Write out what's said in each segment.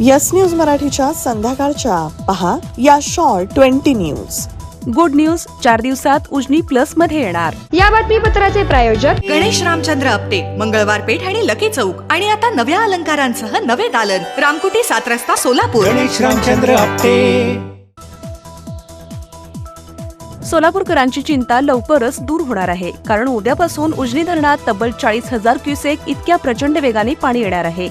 Yes news मराठीच्या संध्याकाळच्या. पहा या short twenty news. Good news चार दिवसात उजनी प्लसमध्ये येणार. या बातमीपत्राचे प्रायोजक गणेश रामचंद्र आपटे मंगळवार पेठ आणि लकी चौक. आणि आता नव्या अलंकारांसह नवे दालन. रामकुटी सात रस्ता सोलापूर. गणेश रामचंद्र आपटे सोलापूरकरांची चिंता लवकरच दूर होणार आहे. कारण उद्यापासून उजनी धरणात तब्बल चाळीस हजार क्युसेक इतक्या प्रचंड वेगाने पाणी येणार आहे.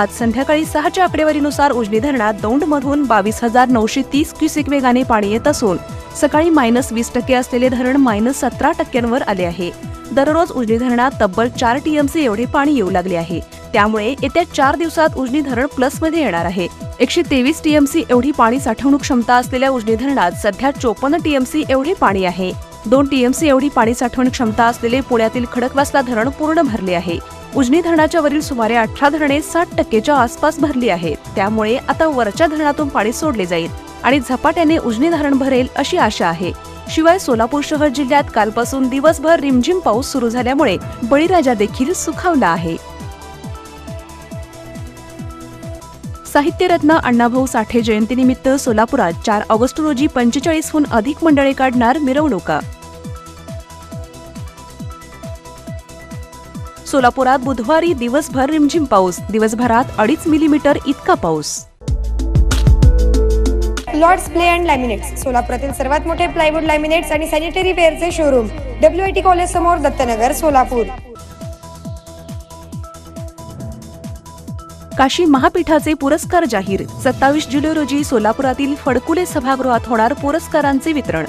आज संध्याकाळी सहाच्या आकडेवारीनुसार उजनी धरणात दौंडमधून बावीस हजार नऊशे तीस क्युसेक वेगाने पाणी येत असून सकाळी मायनस वीस टक्के असलेले धरण मायनस सतरा टक्क्यांवर आले आहे. दररोज उजनी धरणात तब्बल चार टीएमसी एवढे पाणी येऊ लागले आहे. त्यामुळे येत्या चार दिवसात उजनी धरण प्लसमध्ये येणार आहे. एकशे तेवीस टीएमसी एवढी पाणी साठवणूक क्षमता असलेल्या उजनी धरणात सध्या चोपन्न टीएमसी एवढे पाणी आहे. दोन टीएमसी एवढी पाणी साठवणूक क्षमता असलेले पुण्यातील खडकवासला धरण पूर्ण भरले आहे. उजनी धरणाच्या वरील सुमारे अठरा धरणे साठ टक्केच्या आसपास भरली आहेत. त्यामुळे आता वरच्या धरणातून पाणी सोडले जाईल आणि झपाट्याने उजनी धरण भरेल अशी आशा आहे. शिवाय सोलापूर शहर जिल्ह्यात कालपासून दिवसभर रिमझिम पाऊस सुरू झाल्यामुळे बळीराजा देखील सुखावला आहे. साहित्यरत्न अण्णाभाऊ साठे जयंतीनिमित्त सोलापुरात चार ऑगस्ट रोजी पंचेचाळीसहून अधिक मंडळे काढणार मिरवणुका. सोलापुरात बुधवारी दिवसभर रिमझिम पाऊस. दिवसभरात अडीच मिलीमीटर इतका पाऊस. लॉर्ड्स प्ले अँड लॅमिनेट्स सोलापुरातील सर्वात मोठे प्लायवूड लॅमिनेट्स आणि sanitary वेअरचे showroom W I T college समोर दत्तनगर सोलापूर. काशी महापीठाचे पुरस्कार जाहीर. सत्तावीस जुलै रोजी सोलापुरातील फडकुले सभागृहात होणार पुरस्कारांचे वितरण.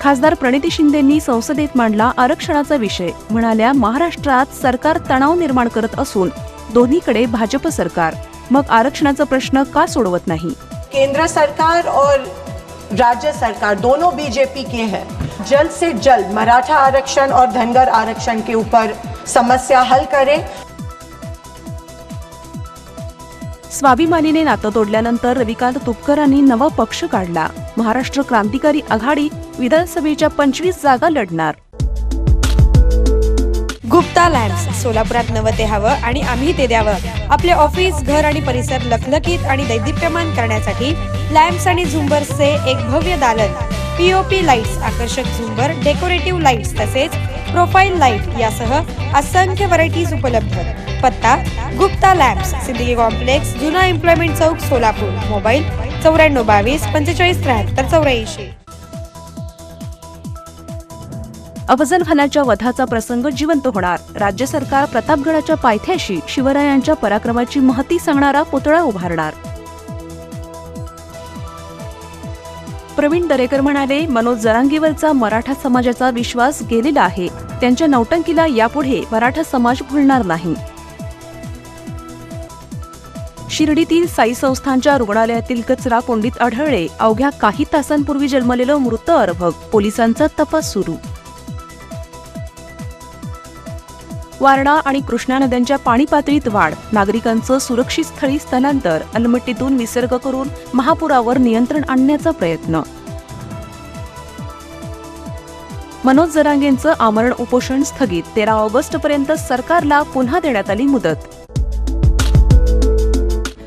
खासदार प्रणिती शिंदेंनी संसदेत मांडला आरक्षणाचा विषय. म्हणाल्या महाराष्ट्रात सरकार तणाव निर्माण करत असून दोन्हीकडे भाजप सरकार. मग आरक्षणाचा प्रश्न का सोडवत नाही? केंद्र सरकार और राज्य सरकार दोनों बीजेपी के हैं. जल्द से जल्द मराठा आरक्षण और धनगर आरक्षण के ऊपर समस्या हल करें। स्वाभिमानीने नातं तोडल्यानंतर रविकांत तुपकरांनी नवा पक्ष काढला. महाराष्ट्र क्रांतिकारी आघाडी विधानसभेच्या पंचवीस जागा लढणार. गुप्ता लॅम्प्स सोलापुरात नवं ते हवं आणि आम्ही ते द्यावं. आपले ऑफिस घर आणि परिसर लखलखीत आणि दैदिप्यमान करण्यासाठी लॅम्प्स आणि झुंबर्सचे एक भव्य दालन. पीओपी लाईट्स आकर्षक झुंबर डेकोरेटिव्ह लाईट्स तसेच प्रोफाईल लाइट यासह असंख्य व्हरायटीज उपलब्ध. पत्ता गुप्ता लॅम्प्स सिद्धी कॉम्प्लेक्स जुना एम्प्लॉयमेंट चौक सोलापूर. मोबाईल चौऱ्याण्णव बावीस पंचेचाळीस त्र्याहत्तर चौऱ्याऐंशी. अफजल खानाच्या वधाचा प्रसंग जिवंत होणार. राज्य सरकार प्रतापगडाच्या पायथ्याशी शिवरायांच्या पराक्रमाची महती सांगणारा पुतळा उभारणार. प्रवीण दरेकर म्हणाले मनोज जरांगीवरचा मराठा समाजाचा विश्वास गेलेला आहे. त्यांच्या नौटंकीला यापुढे मराठा समाज भुलणार नाही. शिर्डीतील साई संस्थांच्या रुग्णालयातील कचरा कोंडीत आढळले. अवघ्या काही तासांपूर्वी जन्मलेलं मृत अर्भक पोलिसांचा तपास सुरू. वारणा आणि कृष्णा नद्यांच्या पाणी पातळीत वाढ. नागरिकांचं सुरक्षित स्थळी स्थलांतर. अलमट्टीतून विसर्ग करून महापुरावर नियंत्रण आणण्याचा प्रयत्न. मनोज जरांगेंचं आमरण उपोषण स्थगित. तेरा ऑगस्ट पर्यंत सरकारला पुन्हा देण्यात आली मुदत.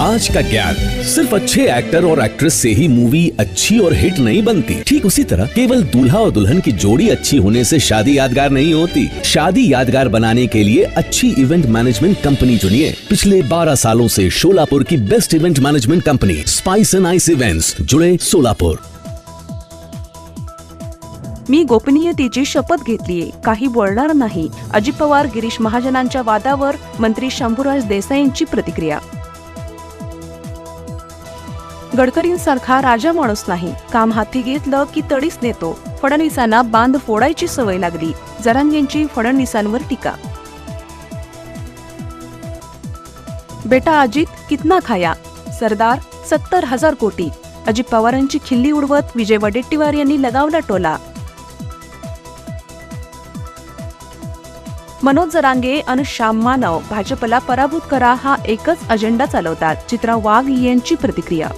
आज का ज्ञान सिर्फ़ अच्छे एक्टर और एक्ट्रेस से ही मूवी अच्छी और हिट नहीं बनती। ठीक उसी तरह केवल दूल्हा और दुल्हन की जोड़ी अच्छी होने से शादी यादगार नहीं होती। शादी यादगार बनाने के लिए अच्छी इवेंट मैनेजमेंट कंपनी चुनिए। पिछले 12 सालों से शोलापुर की best event management company Spice and Ice Events जुड़े सोलापुर मी गोपनीयतेची शपथ घेतलीये, काही बोलणार नाही. अजित पवार, गिरीश महाजनांच्या वादावर मंत्री शंभूराज देसाईंची प्रतिक्रिया. गडकरींसारखा राजा माणूस नाही. काम हाती घेतलं की तडीच नेतो. फडणवीसांना बांध फोडायची सवय लागली. जरांगेंची फडणवीसांवर टीका. बेटा अजित कितना खाया? सरदार सत्तर हजार कोटी. अजित पवारांची खिल्ली उडवत विजय वडेट्टीवार यांनी लगावला टोला. मनोज जरांगे आणि श्याम मानव भाजपला पराभूत करा हा एकच अजेंडा चालवतात. चित्रा वाघ यांची प्रतिक्रिया.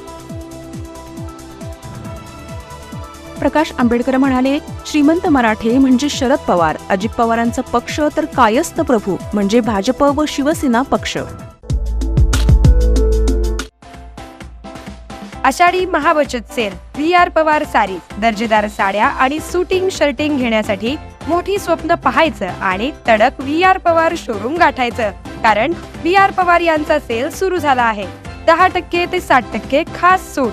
प्रकाश आंबेडकर म्हणाले श्रीमंत मराठे म्हणजे शरद पवार. अजित पवारांचा पक्ष तर कायस्थ प्रभू म्हणजे भाजप व शिवसेना पक्ष. Ashadhi महाबचत sale. V. R. Pawar sari. दर्जेदार साड्या आणि सुटिंग शर्टिंग घेण्यासाठी मोठी स्वप्न पाहायचं आणि तडक व्ही. आर. पवार शोरूम गाठायचं. कारण व्ही. आर. पवार यांचा सेल सुरू झाला आहे. दहा टक्के ते साठ टक्के खास सूट.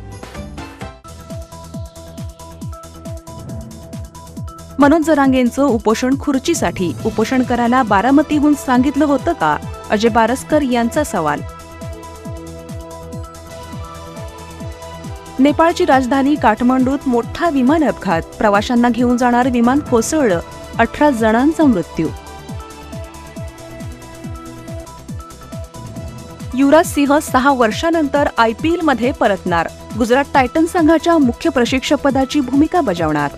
मनोज जरांगेंचं उपोषण खुर्चीसाठी. उपोषण करायला बारामतीहून सांगितलं होतं का? अजय बारसकर यांचा सवाल. नेपाळची राजधानी काठमांडूत मोठा विमान अपघात. प्रवाशांना घेऊन जाणार विमान कोसळलं. अठरा जणांचा मृत्यू. युवराज सिंह सहा वर्षानंतर आय पी परतणार. गुजरात टायटन संघाच्या मुख्य प्रशिक्षकपदाची भूमिका बजावणार.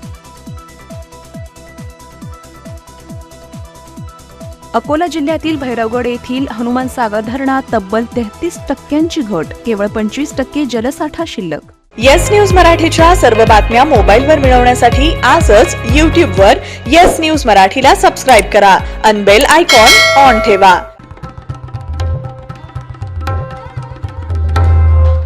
अकोला जिल्ह्यातील भैरवगड येथील हनुमान सागर धरणात तब्बल तेहतीस टक्क्यांची घट केवळ पंचवीस टक्के जलसाठा शिल्लक. येस न्यूज मराठीच्या सर्व बातम्या मोबाईलवर मिळवण्यासाठी आजच यूट्यूबवर येस न्यूज मराठीला सबस्क्राईब करा. अनबेल आयकॉन ऑन ठेवा.